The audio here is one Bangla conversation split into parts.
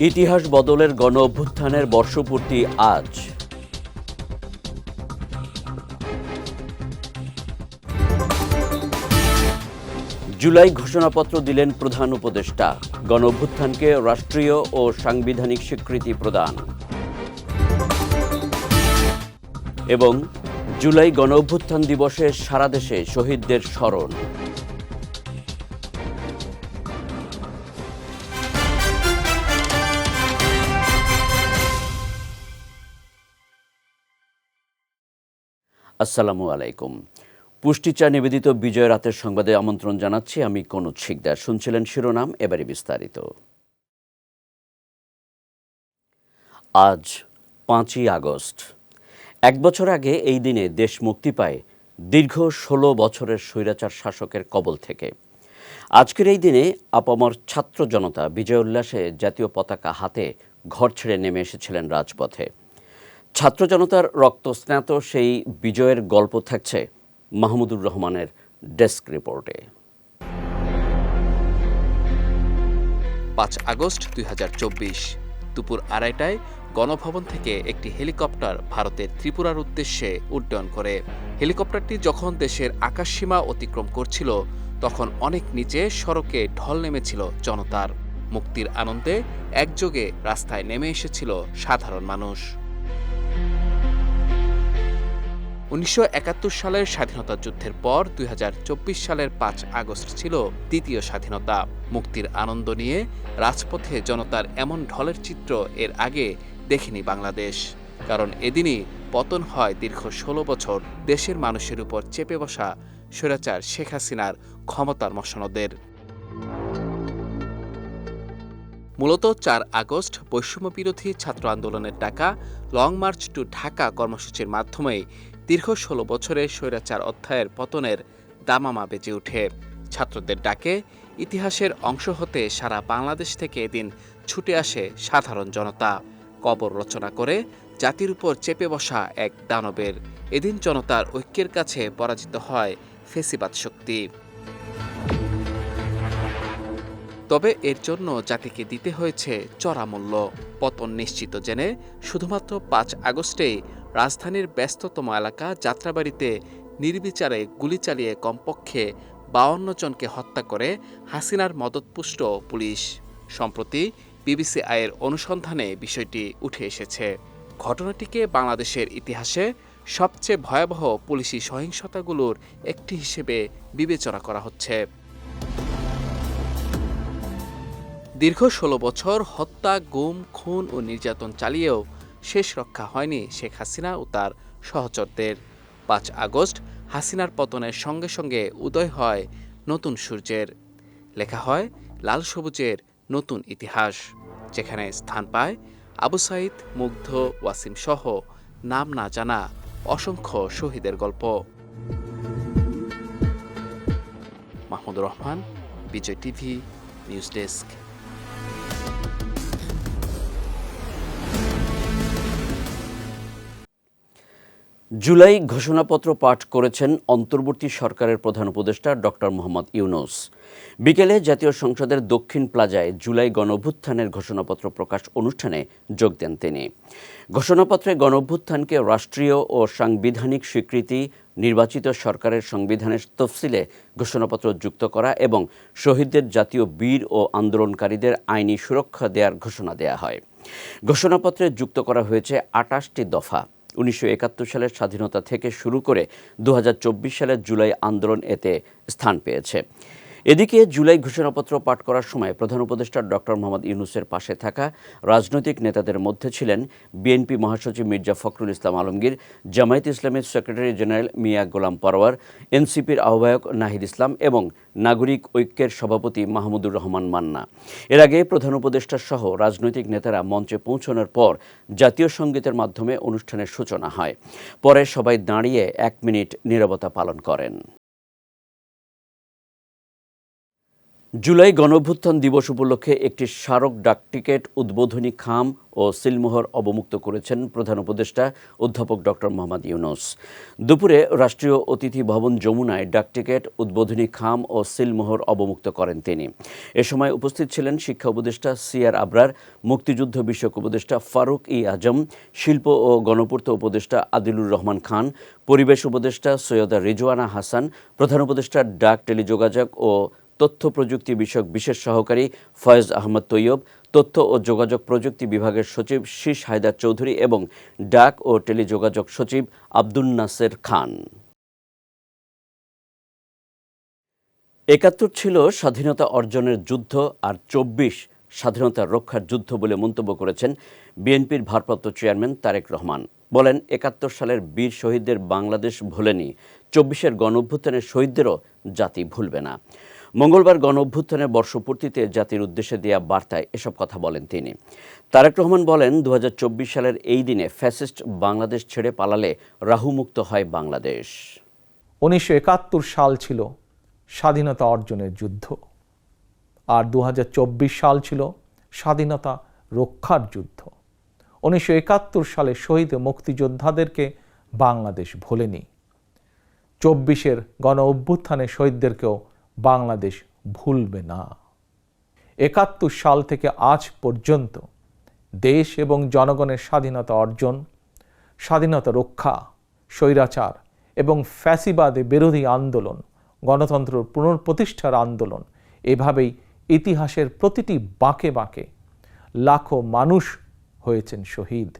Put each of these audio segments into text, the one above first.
ইতিহাস বদলের গণ অভ্যুত্থানের বর্ষপূর্তি আজ। জুলাই ঘোষণাপত্র দিলেন প্রধান উপদেষ্টা। গণ অভ্যুত্থানকে রাষ্ট্রীয় ও সাংবিধানিক স্বীকৃতি প্রদান। এবং জুলাই গণ অভ্যুত্থান দিবসে সারা দেশে শহীদদের স্মরণ। আসসালামু আলাইকুম। পুষ্টিচা নিবেদিত বিজয় রাতের সংবাদে আমন্ত্রণ জানাচ্ছি আমি কনুজ শিকদার। শুনছিলেন শিরোনাম, এবারে বিস্তারিত। আজ পাঁচই আগস্ট। এক বছর আগে এই দিনে দেশ মুক্তি পায় দীর্ঘ ষোলো বছরের স্বৈরাচার শাসকের কবল থেকে। আজকের এই দিনে আপামর ছাত্র জনতা বিজয় উল্লাসে জাতীয় পতাকা হাতে ঘর ছেড়ে নেমে এসেছিলেন রাজপথে। ছাত্র জনতার রক্তস্নাত সেই বিজয়ের গল্প থাকছে মাহমুদুর রহমানের ডেস্ক রিপোর্টে। পাঁচ আগস্ট দু হাজার চব্বিশ দুপুর আড়াইটায় গণভবন থেকে একটি হেলিকপ্টার ভারতের ত্রিপুরার উদ্দেশ্যে উড্ডয়ন করে। হেলিকপ্টারটি যখন দেশের আকাশসীমা অতিক্রম করছিল, তখন অনেক নিচে সড়কে ঢল নেমেছিল জনতার। মুক্তির আনন্দে একযোগে রাস্তায় নেমে এসেছিল সাধারণ মানুষ। উনিশশো একাত্তর সালের স্বাধীনতা যুদ্ধের পর দুই হাজার চব্বিশ সালের পাঁচ আগস্ট ছিল দ্বিতীয় স্বাধীনতা। মুক্তির আনন্দ নিয়ে রাজপথে জনতার এমন ঢলের চিত্র এর আগে দেখেনি বাংলাদেশ। কারণ এদিনই পতন হয় দীর্ঘ ষোলো বছর দেশের মানুষের উপর চেপে বসা স্বৈরাচার শেখ হাসিনার ক্ষমতার মসনদের। মূলত চার আগস্ট বৈষম্য বিরোধী ছাত্র আন্দোলনের ডাকা লং মার্চ টু ঢাকা কর্মসূচির মাধ্যমে দীর্ঘ ষোলো বছরে স্বৈরাচার অধ্যায়ের পতনের দামামা বেজে ওঠে। ছাত্রদের ডাকে ইতিহাসের অংশ হতে সারা বাংলাদেশ থেকে এদিন ছুটে আসে সাধারণ জনতা। কবর রচনা করে জাতির উপর চেপে বসা এক দানবের। এদিন জনতার ঐক্যের কাছে পরাজিত হয় ফেসিবাদ শক্তি। তবে এর জন্য জাতিকে দিতে হয়েছে চড়া মূল্য পতন নিশ্চিত জেনে শুধুমাত্র পাঁচ আগস্টেই রাজধানীর ব্যস্ততম এলাকা যাত্রাবাড়িতে নির্বিচারে গুলি চালিয়ে কমপক্ষে বাউন্ন জনকে হত্যা করে হাসিনার মদতপুষ্ট পুলিশ। সম্প্রতি বিবিসি আয়ের অনুসন্ধানে বিষয়টি উঠে এসেছে। ঘটনাটিকে বাংলাদেশের ইতিহাসে সবচেয়ে ভয়াবহ পুলিশি সহিংসতাগুলোর একটি হিসেবে বিবেচনা করা হচ্ছে। দীর্ঘ ষোলো বছর হত্যা, গুম, খুন ও নির্যাতন চালিয়েও শেষ রক্ষা হয়নি শেখ হাসিনা ও তার সহচরদের। পাঁচ আগস্ট হাসিনার পতনের সঙ্গে সঙ্গে উদয় হয় নতুন সূর্যের। লেখা হয়, লাল সবুজের নতুন ইতিহাস, যেখানে স্থান পায় আবু সাইদ, মুগ্ধ, ওয়াসিম সহ নাম না জানা অসংখ্য শহীদের গল্প। Mahmudur Rahman, Bijoy TV, news desk. July ঘোষণাপত্র পাঠ করেছেন অন্তর্বর্তী সরকারের প্রধান উপদেষ্টা ডক্টর মোহাম্মদ ইউনুস। বিকেলে জাতীয় সংসদের দক্ষিণ প্লাজায় জুলাই গণঅভ্যুত্থানের ঘোষণাপত্র প্রকাশ অনুষ্ঠানে যোগ দেন তিনি। ঘোষণাপত্রে গণঅভ্যুত্থানকে রাষ্ট্রীয় ও সাংবিধানিক স্বীকৃতি, নির্বাচিত সরকারের সংবিধানের তফসিলে ঘোষণাপত্র যুক্ত করা এবং শহীদদের জাতীয় বীর ও আন্দোলনকারীদের আইনি সুরক্ষা দেওয়ার ঘোষণা দেয়া হয়। ঘোষণাপত্রে যুক্ত করা হয়েছে আটাশটি দফা। উনিশশো একাত্তর সালের স্বাধীনতা থেকে শুরু করে দু হাজার চব্বিশ সালের জুলাই আন্দোলন এতে স্থান পেয়েছে। এদিকে জুলাই ঘোষণাপত্র পাঠ করার সময় প্রধান উপদেষ্টা ডক্টর মোহাম্মদ ইউনুসের পাশে থাকা রাজনৈতিক নেতাদের মধ্যে ছিলেন বিএনপি মহাসচিব মির্জা ফখরুল ইসলাম আলমগীর, জামায়াত ইসলামের সেক্রেটারি জেনারেল মিয়া গোলাম পরওয়ার, এনসিপির আহ্বায়ক নাহিদ ইসলাম এবং নাগরিক ঐক্যের সভাপতি মাহমুদুর রহমান মান্না। এর আগে প্রধান উপদেষ্টা সহ রাজনৈতিক নেতারা মঞ্চে পৌঁছানোর পর জাতীয় সঙ্গীতের মাধ্যমে অনুষ্ঠানের সূচনা হয়। পরে সবাই দাঁড়িয়ে এক মিনিট নীরবতা পালন করেন। জুলাই গণঅভ্যুত্থান দিবস উপলক্ষে একটি স্মারক ডাক টিকিট, উদ্বোধনী খাম ও সিলমোহর অবমুক্ত করেছেন প্রধান উপদেষ্টা অধ্যাপক ডক্টর মোহাম্মদ ইউনুস। দুপুরে রাষ্ট্রীয় অতিথি ভবন যমুনায় ডাক টিকিট, উদ্বোধনী খাম ও সিলমোহর অবমুক্ত করেন তিনি। এ সময় উপস্থিত ছিলেন শিক্ষা উপদেষ্টা সিআর আবরার, মুক্তিযুদ্ধ বিষয়ক উপদেষ্টা ফারুক ই আজম, শিল্প ও গণপূর্ত উপদেষ্টা আদিলুর রহমান খান, পরিবেশ উপদেষ্টা সৈয়দা রিজওয়ানা হাসান, প্রধান উপদেষ্টা ডাক টেলিযোগাযোগ ও তথ্য প্রযুক্তি বিষয়ক বিশেষ সহকারী ফয়েজ আহমদ তৈয়ব, তথ্য ও যোগাযোগ প্রযুক্তি বিভাগের সচিব শীষ হায়দার চৌধুরী এবং ডাক ও টেলিযোগাযোগ সচিব আব্দুল নাসের খান। একাত্তর ছিল স্বাধীনতা অর্জনের যুদ্ধ আর চব্বিশ স্বাধীনতা রক্ষার যুদ্ধ বলে মন্তব্য করেছেন বিএনপির ভারপ্রাপ্ত চেয়ারম্যান তারেক রহমান। বলেন, একাত্তর সালের বীর শহীদদের বাংলাদেশ ভোলেনি, চব্বিশের গণ অভ্যুত্থানের শহীদদেরও জাতি ভুলবে না। মঙ্গলবার গণ অভ্যুত্থানের বর্ষপূর্তিতে জাতির উদ্দেশ্যে দেয়া বার্তায় এসব কথা বলেন তিনি। তারেক রহমান বলেন, দুহাজার চব্বিশ সালের এই দিনে ফ্যাসিস্ট বাংলাদেশ ছেড়ে পালালে রাহুমুক্ত হয় বাংলাদেশ। উনিশশো একাত্তর সাল ছিল স্বাধীনতা অর্জনের যুদ্ধ। আর দু হাজার চব্বিশ সাল ছিল স্বাধীনতা রক্ষার যুদ্ধ। উনিশশো একাত্তর সালে শহীদ মুক্তিযোদ্ধাদেরকে বাংলাদেশ ভোলেনি। চব্বিশের গণ অভ্যুত্থানে শহীদদেরকেও বাংলাদেশ ভুলবে না। একাত্তর সাল থেকে আজ পর্যন্ত দেশ এবং জনগণের স্বাধীনতা অর্জন, স্বাধীনতা রক্ষা, স্বৈরাচার এবং ফ্যাসিবাদে বিরোধী আন্দোলন গণতন্ত্র পুনঃপ্রতিষ্ঠার আন্দোলন এভাবেই ইতিহাসের প্রতিটি বাঁকে বাঁকে লাখো মানুষ হয়েছেন শহীদ।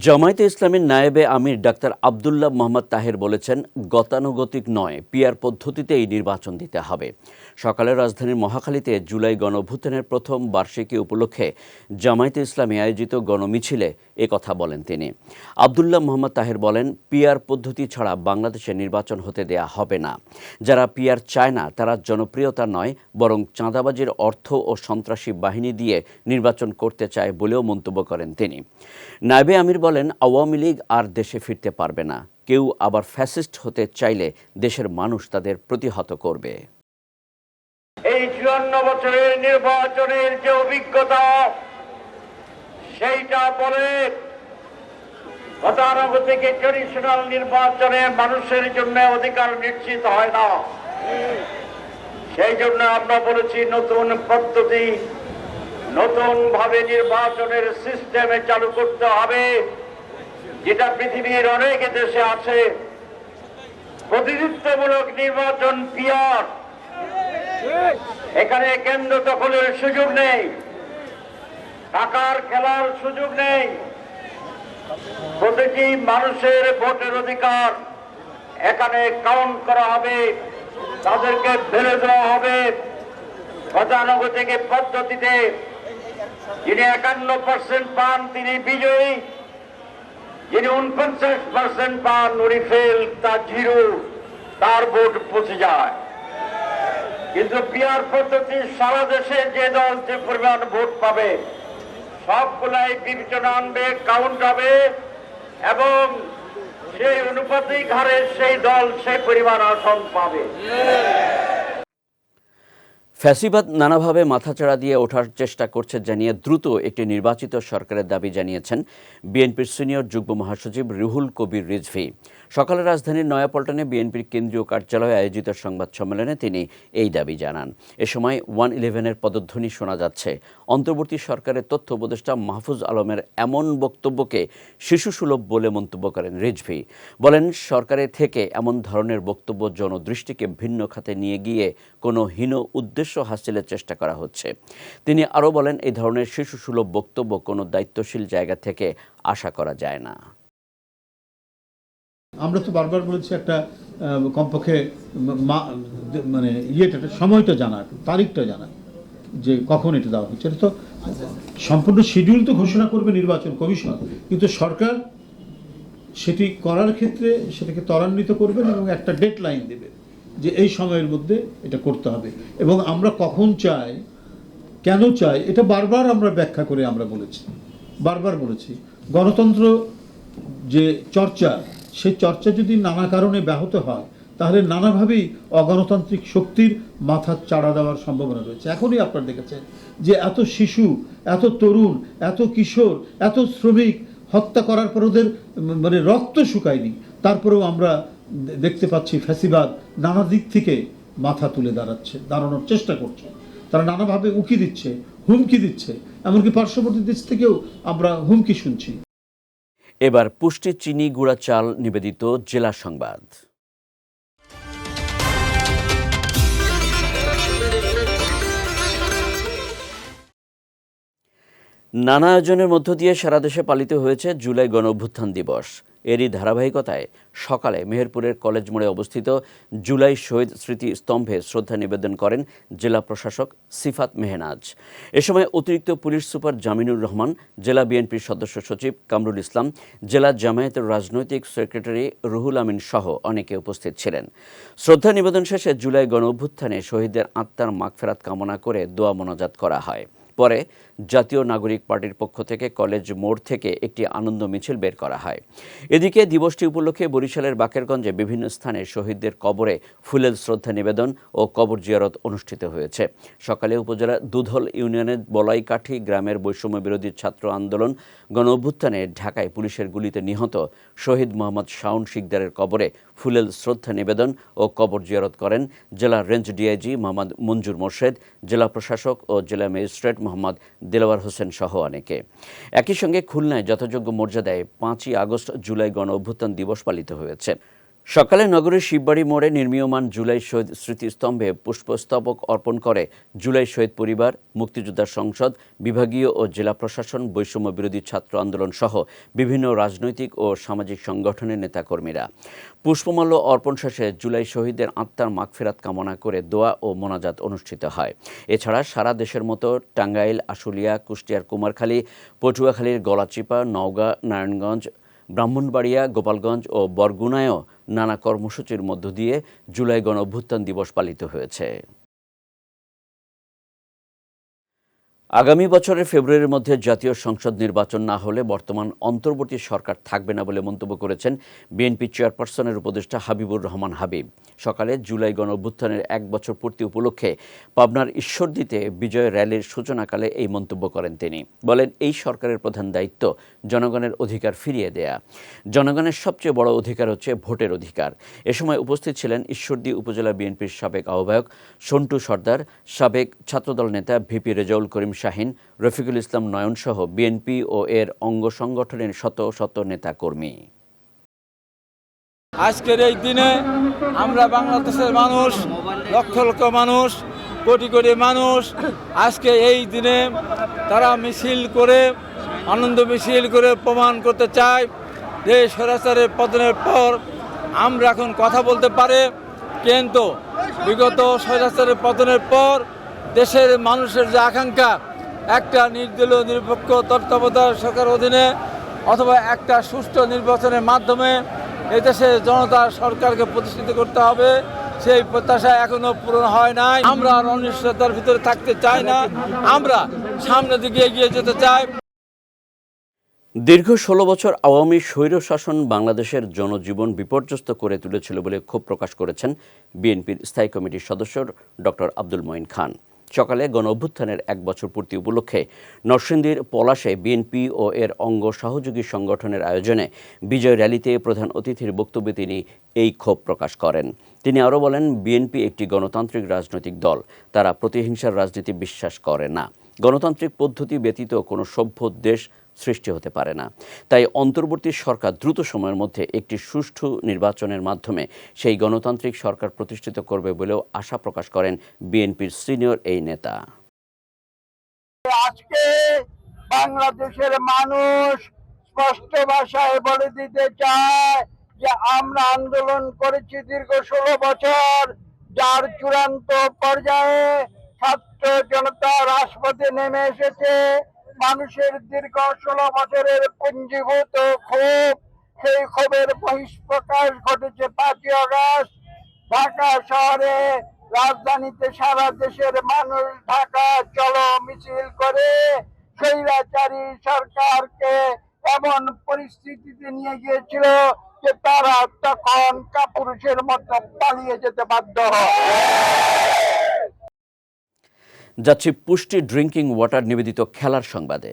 জামায়াতে ইসলামের নায়েবে আমির ডাক্তার আবদুল্লাহ মোহাম্মদ তাহের বলেছেন, গতানুগতিক নয় পিয়ার পদ্ধতিতেই নির্বাচন দিতে হবে। সকালে রাজধানীর মহাখালীতে জুলাই গণঅভ্যুত্থানের প্রথম বার্ষিকী উপলক্ষে জামায়াতে ইসলামী আয়োজিত গণমিছিলে কথা বলেন তিনি। আবদুল্লাহ মোহাম্মদ তাহের বলেন পিয়ার পদ্ধতি ছাড়া বাংলাদেশে নির্বাচন হতে দেয়া হবে না। যারা পিয়ার চায় না, তারা জনপ্রিয়তা নয়, বরং চাঁদাবাজির অর্থ ও সন্ত্রাসী বাহিনী দিয়ে নির্বাচন করতে চায় বলেও মন্তব্য করেন তিনি। নায়েবে আমির বলেন, আওয়ামী লীগ আর দেশে ফিরতে পারবে না। কেউ আবার ফ্যাসিস্ট হতে চাইলে দেশের মানুষ তাদের প্রতিহত করবে। এই চুয়ান্ন বছরের নির্বাচনের যে অভিজ্ঞতা, সেইটা বলে গতানুগতিক ট্রেডিশনাল নির্বাচনে মানুষের জন্য অধিকার নিশ্চিত হয় না। সেই জন্য আমরা বলেছি, নতুন পদ্ধতি নতুন ভাবে নির্বাচনের সিস্টেমে চালু করতে হবে, যেটা পৃথিবীর অনেক দেশে আছে। প্রতিনিধিত্বমূলক নির্বাচন পিয়ার এখানে কেন্দ্র দখলের সুযোগ নেই, টাকার খেলার সুযোগ নেই। প্রতিটি মানুষের ভোটের অধিকার এখানে কাউন্ট করা হবে, তাদেরকে ফেলে দেওয়া হবে। গতানুগতিক পদ্ধতিতে যিনি একান্ন পার্সেন্ট পান, তিনি বিজয়ী। যিনি উনপঞ্চাশ পার্সেন্ট পান, উনি ফেল তার জিরো। তার ভোট পৌঁছে যায়। কিন্তু পিয়ার পদ্ধতি সারা দেশে যে দল যে পরিমাণ ভোট পাবে, সবগুলাই বিবেচনা আনবে কাউন্ট হবে, এবং সেই অনুপাতিক হারে সেই দল সেই পরিমাণ আসন পাবে। ফ্যাসিবাদ নানাভাবে মাথাচাড়া দিয়ে ওঠার চেষ্টা করছে জানিয়ে দ্রুত একটি নির্বাচিত সরকারের দাবি জানিয়েছেন বিএনপির সিনিয়র যুগ্ম মহাসচিব রুহুল কবির রিজভি। সকালে রাজধানীর নয়াপল্টনে বিএনপির কেন্দ্রীয় কার্যালয়ে আয়োজিত সংবাদ সম্মেলনে তিনি এই দাবি জানান। এ সময় ওয়ান ইলেভেনের পদধ্বনি শোনা যাচ্ছে। অন্তর্বর্তী সরকারের তথ্য উপদেষ্টা মাহফুজ আলমের এমন বক্তব্যকে শিশুসুলভ বলে মন্তব্য করেন রিজভি। বলেন সরকারের থেকে এমন ধরনের বক্তব্য জনদৃষ্টিকে ভিন্ন খাতে নিয়ে গিয়ে কোনো হীন উদ্দেশ্য হাসিলের চেষ্টা করা হচ্ছে। তিনি আরও বলেন এই ধরনের শিশুসুলভ বক্তব্য কোনো দায়িত্বশীল জায়গা থেকে আশা করা যায় না। আমরা তো বারবার বলেছি একটা কমপক্ষে মানে ইয়েটা সময়টা জানা তারিখটা জানা যে কখন এটা দেওয়া হচ্ছে। তো সম্পূর্ণ শিডিউল তো ঘোষণা করবে নির্বাচন কমিশন, কিন্তু সরকার সেটি করার ক্ষেত্রে সেটাকে ত্বরান্বিত করবেন এবং একটা ডেট লাইন দেবে যে এই সময়ের মধ্যে এটা করতে হবে। এবং আমরা কখন চাই, কেন চাই, এটা বারবার আমরা ব্যাখ্যা করে আমরা বলেছি, বারবার বলেছি। গণতন্ত্র যে চর্চা সেই চর্চা যদি নানা কারণে ব্যাহত হয়, তাহলে নানাভাবেই অগণতান্ত্রিক শক্তির মাথা চাড়া দেওয়ার সম্ভাবনা রয়েছে। এখনই আপনারা দেখেছেন যে এত শিশু, এত তরুণ, এত কিশোর, এত শ্রমিক হত্যা করার পর ওদের মানে রক্ত শুকায়নি। তারপরেও আমরা দেখতে পাচ্ছি ফ্যাসিবাদ নানা দিক থেকে মাথা তুলে দাঁড়াচ্ছে, দাঁড়ানোর চেষ্টা করছে। তারা নানাভাবে উকি দিচ্ছে, হুমকি দিচ্ছে। এমনকি পার্শ্ববর্তী দেশ থেকেও আমরা হুমকি শুনছি। এবার পুষ্টি, চিনি, গুঁড়া চাল নিবেদিত জেলা সংবাদ। নানা আয়োজনের মধ্য দিয়ে সারা দেশে পালিত হয়েছে জুলাই গণ অভ্যুত্থান দিবস। এরই ধারাবাহিকতায় সকালে মেহেরপুরের কলেজ মোড়ে অবস্থিত জুলাই শহীদ স্মৃতি স্তম্ভে শ্রদ্ধা নিবেদন করেন জেলা প্রশাসক সিফাত মেহনাজ। এ সময় অতিরিক্ত পুলিশ সুপার জামিনুর রহমান, জেলা বিএনপির সদস্য সচিব কামরুল ইসলাম, জেলা জামায়াতের রাজনৈতিক সেক্রেটারি রুহুল আমিন সহ অনেকে উপস্থিত ছিলেন। শ্রদ্ধা নিবেদন শেষে জুলাই গণ অভ্যুত্থানে শহীদদের আত্মার মাগফেরাত কামনা করে দোয়া মোনাজাত করা হয়। পরে জাতীয় নাগরিক পার্টির পক্ষ থেকে কলেজ মোড় থেকে একটি আনন্দ মিছিল বের করা হয়। এদিকে দিবসটি উপলক্ষে বরিশালের বাকেরগঞ্জে বিভিন্ন স্থানে শহীদদের কবরে ফুলেল শ্রদ্ধা নিবেদন ও কবর জিয়ারত অনুষ্ঠিত হয়েছে। সকালে উপজেলা দুধল ইউনিয়নের বলাইকাঠি গ্রামের বৈষম্য বিরোধী ছাত্র আন্দোলন গণ অভ্যুত্থানে ঢাকায় পুলিশের গুলিতে নিহত শহীদ মোহাম্মদ শাউন শিকদারের কবরে ফুলেল শ্রদ্ধা নিবেদন ও কবর জিয়ারত করেন জেলা রেঞ্জ ডিআইজি মোহাম্মদ মঞ্জুর মোর্শেদ, জেলা প্রশাসক ও জেলা ম্যাজিস্ট্রেট মোহাম্মদ দেলাওয়ার হোসেন সহ অনেকে। একই সঙ্গে খুলনায় যথাযোগ্য মর্যাদায় পাঁচই আগস্ট জুলাই গণ অভ্যুত্থান দিবস পালিত হয়েছে। সকালে নগরের শিববাড়ি মোড়ে নির্মীয়মান জুলাই শহীদ স্মৃতিস্তম্ভে পুষ্পস্তবক অর্পণ করে জুলাই শহীদ পরিবার, মুক্তিযোদ্ধা সংসদ, বিভাগীয় ও জেলা প্রশাসন, বৈষম্য বিরোধী ছাত্র আন্দোলন সহ বিভিন্ন রাজনৈতিক ও সামাজিক সংগঠনের নেতাকর্মীরা। পুষ্পমাল্য অর্পণ শেষে জুলাই শহীদের আত্মার মাগফেরাত কামনা করে দোয়া ও মোনাজাত অনুষ্ঠিত হয়। এছাড়া সারা দেশের মতো টাঙ্গাইল, আশুলিয়া, কুষ্টিয়ার কুমারখালী, পটুয়াখালীর গলাচিপা, নওগাঁ, নারায়ণগঞ্জ, ব্রাহ্মণবাড়িয়া, গোপালগঞ্জ ও বরগুনায়ও নানা কর্মসূচির মধ্য দিয়ে জুলাই গণ অভ্যুত্থান দিবস পালিত হয়েছে। আগামী বছরের ফেব্রুয়ারির মধ্যে জাতীয় সংসদ নির্বাচন না হলে বর্তমান অন্তর্বর্তী সরকার থাকবে না বলে মন্তব্য করেছেন বিএনপি চেয়ারপারসনের উপদেষ্টা হাবিবুর রহমান হাবিব। সকালে জুলাই গণ অভ্যুত্থানের এক বছর পূর্তি উপলক্ষে পাবনার ঈশ্বরদীতে বিজয় র্যালির সূচনাকালে এই মন্তব্য করেন তিনি। বলেন, এই সরকারের প্রধান দায়িত্ব জনগণের অধিকার ফিরিয়ে দেয়া। জনগণের সবচেয়ে বড় অধিকার হচ্ছে ভোটের অধিকার। এ সময় উপস্থিত ছিলেন ঈশ্বরদী উপজেলা বিএনপির সাবেক আহ্বায়ক সন্টু সর্দার, সাবেক ছাত্রদল নেতা ভিপি রেজাউল করিম শাহিন, রফিকুল ইসলাম নয়ন সহ বিএনপি ও এর অঙ্গ সংগঠনের শত শত নেতাকর্মী। আজকের এই দিনে আমরা বাংলাদেশের মানুষ, লক্ষ লক্ষ মানুষ, কোটি কোটি মানুষ, আজকে এই দিনে তারা মিছিল করে, আনন্দ মিছিল করে প্রমাণ করতে চায় যে সরাসরি পতনের পর আমরা এখন কথা বলতে পারে। কিন্তু বিগত সরাসরি পতনের পর দেশের মানুষের যে আকাঙ্ক্ষা, একটা নির্দলীয়, নিরপেক্ষ তত্ত্বাবধায়ক সরকার অধীনে অথবা একটা সুষ্ঠু নির্বাচনের মাধ্যমে এদেশে জনতা সরকারকে প্রতিষ্ঠিত করতে হবে, সেই প্রত্যাশা এখনও পূরণ হয় নাই। আমরা আর অনিশ্চয়তার ভিতরে থাকতে চাই না। আমরা সামনের দিকে এগিয়ে যেতে চাই। দীর্ঘ ষোলো বছর আওয়ামী স্বৈর শাসন বাংলাদেশের জনজীবন বিপর্যস্ত করে তুলেছিল বলে ক্ষোভ প্রকাশ করেছেন বিএনপির স্থায়ী কমিটির সদস্য ডক্টর আব্দুল মঈন খান। সকালে গণ অভ্যুত্থানের এক বছর পূর্তি উপলক্ষে নরসিংদীর পলাশে বিএনপি ও এর অঙ্গ সহযোগী সংগঠনের আয়োজনে বিজয় র্যালিতে প্রধান অতিথির বক্তব্যে তিনি এই ক্ষোভ প্রকাশ করেন। তিনি আরও বলেন, বিএনপি একটি গণতান্ত্রিক রাজনৈতিক দল, তারা প্রতিহিংসার রাজনীতি বিশ্বাস করে না। গণতান্ত্রিক পদ্ধতি ব্যতীত কোনো সভ্য দেশ সৃষ্টি হতে পারে না। তাই অন্তর্বর্তী সরকার দ্রুত সময়ের মধ্যে একটি সুষ্ঠু নির্বাচনের মাধ্যমে সেই গণতান্ত্রিক সরকার প্রতিষ্ঠিত করবে বলেও আশা প্রকাশ করেন বিএনপির সিনিয়র এই নেতা। আজকে বাংলাদেশের মানুষ স্পষ্ট ভাষায় বলে দিতে চায় যে আমরা আন্দোলন করেছি দীর্ঘ ষোলো বছর, যার চূড়ান্ত পর্যায়ে ছাত্র জনতা রাজপথে নেমে এসেছে। মানুষের দীর্ঘ ষোলো বছরের পুঞ্জীভূত ক্ষোভ, সেই ক্ষোভের বহিষ্প্রকাশ ঘটেছে পাঁচই আগস্ট। ঢাকা শহরে রাজধানীতে সারা দেশের মানুষ ঢাকা চলো মিছিল করে। স্বৈরাচারী সরকারকে এমন পরিস্থিতিতে নিয়ে গিয়েছিল যে তারা তখন কাপুরুষের মতো পালিয়ে যেতে বাধ্য হয়। যাচ্ছি পুষ্টি ড্রিঙ্কিং ওয়াটার নিবেদিত খেলার সংবাদে।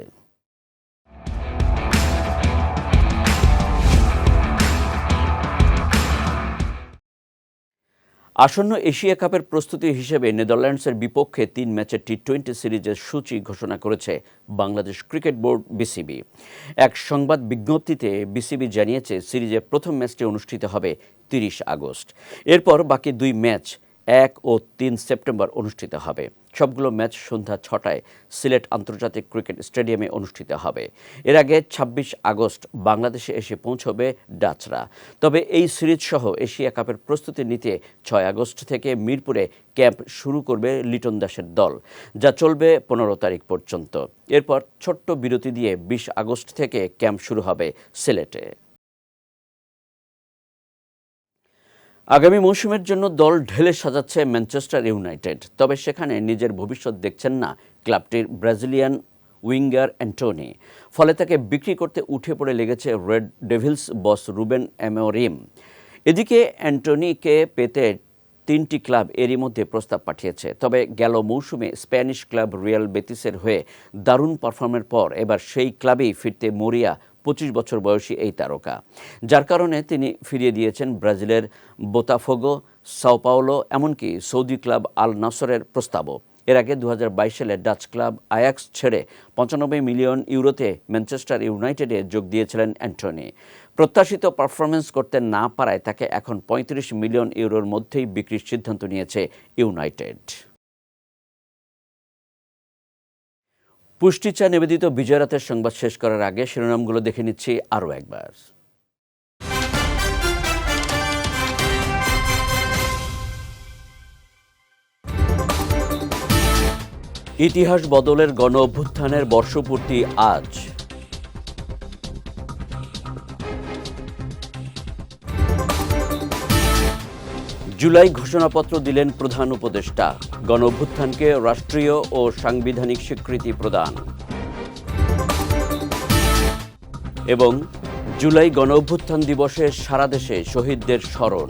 আসন্ন এশিয়া কাপের প্রস্তুতি হিসেবে নেদারল্যান্ডসের বিপক্ষে তিন ম্যাচের টি টোয়েন্টি সিরিজের সূচি ঘোষণা করেছে বাংলাদেশ ক্রিকেট বোর্ড বিসিবি। এক সংবাদ বিজ্ঞপ্তিতে বিসিবি জানিয়েছে সিরিজের প্রথম ম্যাচটি অনুষ্ঠিত হবে তিরিশ আগস্ট। এরপর বাকি দুই ম্যাচ এক ও তিন সেপ্টেম্বর অনুষ্ঠিত হবে। সবগুলো ম্যাচ সন্ধ্যা ছটায় সিলেট আন্তর্জাতিক ক্রিকেট স্টেডিয়ামে অনুষ্ঠিত হবে। এর আগে ২৬ আগস্ট বাংলাদেশে এসে পৌঁছবে ডাচরা। তবে এই সিরিজ সহ এশিয়া কাপের প্রস্তুতি নিতে ছয় আগস্ট থেকে মিরপুরে ক্যাম্প শুরু করবে লিটন দাসের দল, যা চলবে পনেরো তারিখ পর্যন্ত। এরপর ছোট্ট বিরতি দিয়ে বিশ আগস্ট থেকে ক্যাম্প শুরু হবে সিলেটে। আগামী মৌসুমের জন্য দল ঢেলে সাজাচ্ছে ম্যানচেস্টার ইউনাইটেড, তবে সেখানে নিজের ভবিষ্যৎ দেখছেন না ক্লাবটির ব্রাজিলিয়ান উইঙ্গার অ্যান্টনি। ফলে তাকে বিক্রি করতে উঠে পড়ে লেগেছে Red Devils boss Ruben Amorim. এদিকে অ্যান্টোনিকে পেতে তিনটি ক্লাব এরই মধ্যে প্রস্তাব পাঠিয়েছে, তবে গেল মৌসুমে স্প্যানিশ ক্লাব রিয়াল বেতিসের হয়ে দারুণ পারফর্মের পর এবার সেই ক্লাবেই ফিরতে মরিয়া পঁচিশ বছর বয়সী এই তারকা। যার কারণে তিনি ফিরিয়ে দিয়েছেন ব্রাজিলের বোতাফোগো সাওপাওলো এমনকি সৌদি ক্লাব আল নাসরের প্রস্তাবও। এর আগে দু হাজার বাইশ সালে ডাচ ক্লাব আয়াক্স ছেড়ে পঁচানব্বই মিলিয়ন ইউরোতে ম্যানচেস্টার ইউনাইটেডে যোগ দিয়েছিলেন অ্যান্টনি। প্রত্যাশিত পারফরমেন্স করতে না পারায় তাকে এখন পঁয়ত্রিশ মিলিয়ন ইউরোর মধ্যেই বিক্রির সিদ্ধান্ত নিয়েছে ইউনাইটেড। পুষ্টি চা নিবেদিত বিজয়রাতের সংবাদ শেষ করার আগে শিরোনামগুলো দেখে নিচ্ছি আরও একবার। ইতিহাস বদলের গণ অভ্যুত্থানের বর্ষপূর্তি আজ। জুলাই ঘোষণাপত্র দিলেন প্রধান উপদেষ্টা। গণ অভ্যুত্থানকে রাষ্ট্রীয় ও সাংবিধানিক স্বীকৃতি প্রদান। এবং জুলাই গণ অভ্যুত্থান দিবসে সারা দেশে শহীদদের স্মরণ।